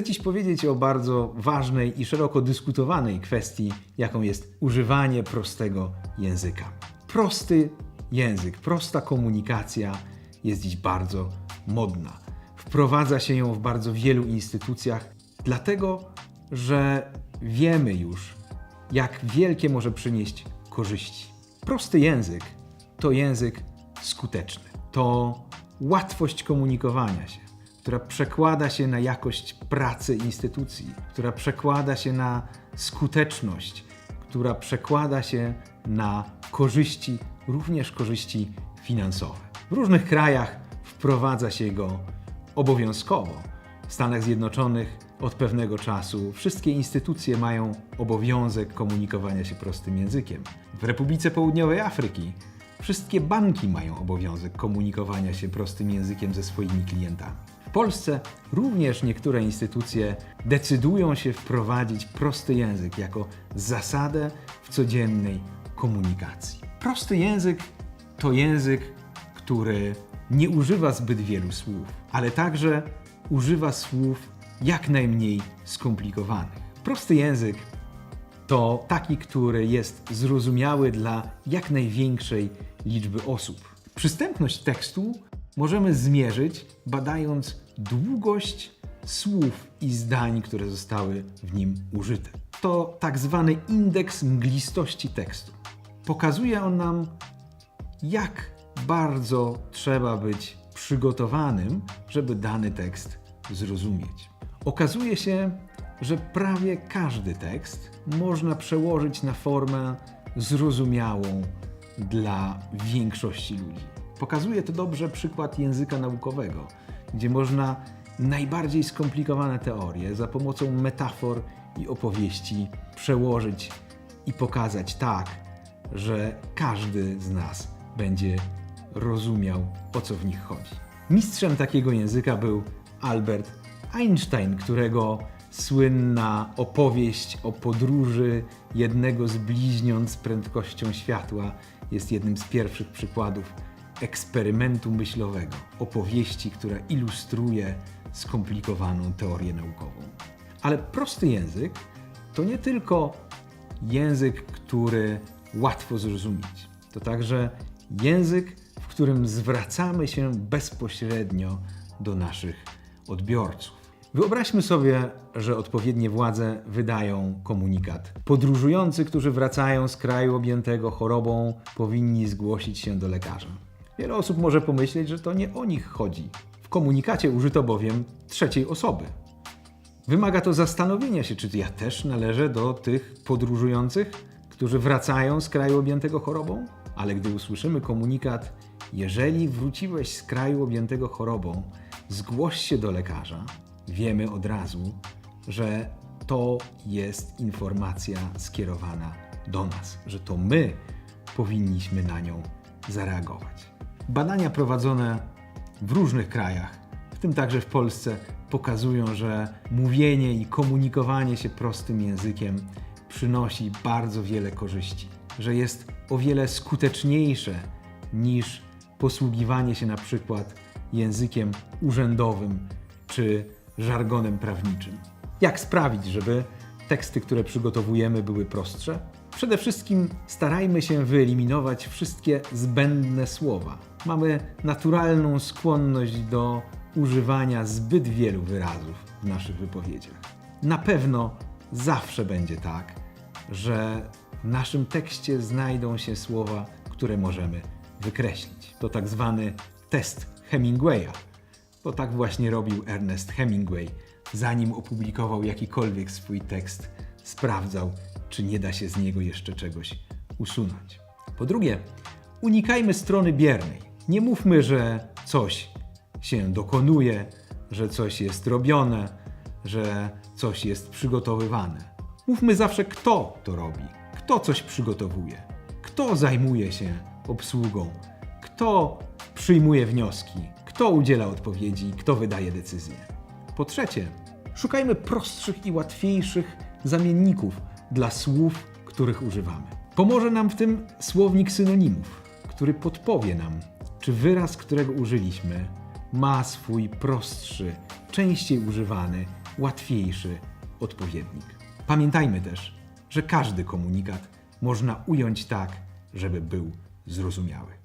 Chcę Dziś powiedzieć o bardzo ważnej i szeroko dyskutowanej kwestii, jaką jest używanie prostego języka. Prosty język, prosta komunikacja jest dziś bardzo modna. Wprowadza się ją w bardzo wielu instytucjach, dlatego że wiemy już, jak wielkie może przynieść korzyści. Prosty język to język skuteczny. To łatwość komunikowania się, która przekłada się na jakość pracy instytucji, która przekłada się na skuteczność, która przekłada się na korzyści, również korzyści finansowe. W różnych krajach wprowadza się go obowiązkowo. W Stanach Zjednoczonych od pewnego czasu wszystkie instytucje mają obowiązek komunikowania się prostym językiem. W Republice Południowej Afryki wszystkie banki mają obowiązek komunikowania się prostym językiem ze swoimi klientami. W Polsce również niektóre instytucje decydują się wprowadzić prosty język jako zasadę w codziennej komunikacji. Prosty język to język, który nie używa zbyt wielu słów, ale także używa słów jak najmniej skomplikowanych. Prosty język to taki, który jest zrozumiały dla jak największej liczby osób. Przystępność tekstu możemy zmierzyć badając długość słów i zdań, które zostały w nim użyte. To tak zwany indeks mglistości tekstu. Pokazuje on nam, jak bardzo trzeba być przygotowanym, żeby dany tekst zrozumieć. Okazuje się, że prawie każdy tekst można przełożyć na formę zrozumiałą dla większości ludzi. Pokazuje to dobrze przykład języka naukowego, gdzie można najbardziej skomplikowane teorie za pomocą metafor i opowieści przełożyć i pokazać tak, że każdy z nas będzie rozumiał, o co w nich chodzi. Mistrzem takiego języka był Albert Einstein, którego słynna opowieść o podróży jednego z bliźniąt z prędkością światła jest jednym z pierwszych przykładów eksperymentu myślowego, opowieści, która ilustruje skomplikowaną teorię naukową. Ale prosty język to nie tylko język, który łatwo zrozumieć. To także język, w którym zwracamy się bezpośrednio do naszych odbiorców. Wyobraźmy sobie, że odpowiednie władze wydają komunikat. Podróżujący, którzy wracają z kraju objętego chorobą, powinni zgłosić się do lekarza. Wiele osób może pomyśleć, że to nie o nich chodzi. W komunikacie użyto bowiem trzeciej osoby. Wymaga to zastanowienia się, czy ja też należę do tych podróżujących, którzy wracają z kraju objętego chorobą? Ale gdy usłyszymy komunikat, jeżeli wróciłeś z kraju objętego chorobą, zgłoś się do lekarza, wiemy od razu, że to jest informacja skierowana do nas, że to my powinniśmy na nią zareagować. Badania prowadzone w różnych krajach, w tym także w Polsce, pokazują, że mówienie i komunikowanie się prostym językiem przynosi bardzo wiele korzyści, że jest o wiele skuteczniejsze niż posługiwanie się na przykład językiem urzędowym czy żargonem prawniczym. Jak sprawić, żeby teksty, które przygotowujemy, były prostsze? Przede wszystkim starajmy się wyeliminować wszystkie zbędne słowa. Mamy naturalną skłonność do używania zbyt wielu wyrazów w naszych wypowiedziach. Na pewno zawsze będzie tak, że w naszym tekście znajdą się słowa, które możemy wykreślić. To tak zwany test Hemingwaya, bo tak właśnie robił Ernest Hemingway, zanim opublikował jakikolwiek swój tekst, sprawdzał, czy nie da się z niego jeszcze czegoś usunąć. Po drugie, unikajmy strony biernej. Nie mówmy, że coś się dokonuje, że coś jest robione, że coś jest przygotowywane. Mówmy zawsze, kto to robi, kto coś przygotowuje, kto zajmuje się obsługą, kto przyjmuje wnioski, kto udziela odpowiedzi, kto wydaje decyzje. Po trzecie, szukajmy prostszych i łatwiejszych zamienników dla słów, których używamy. Pomoże nam w tym słownik synonimów, który podpowie nam, czy wyraz, którego użyliśmy, ma swój prostszy, częściej używany łatwiejszy odpowiednik. Pamiętajmy też, że każdy komunikat można ująć tak, żeby był zrozumiały.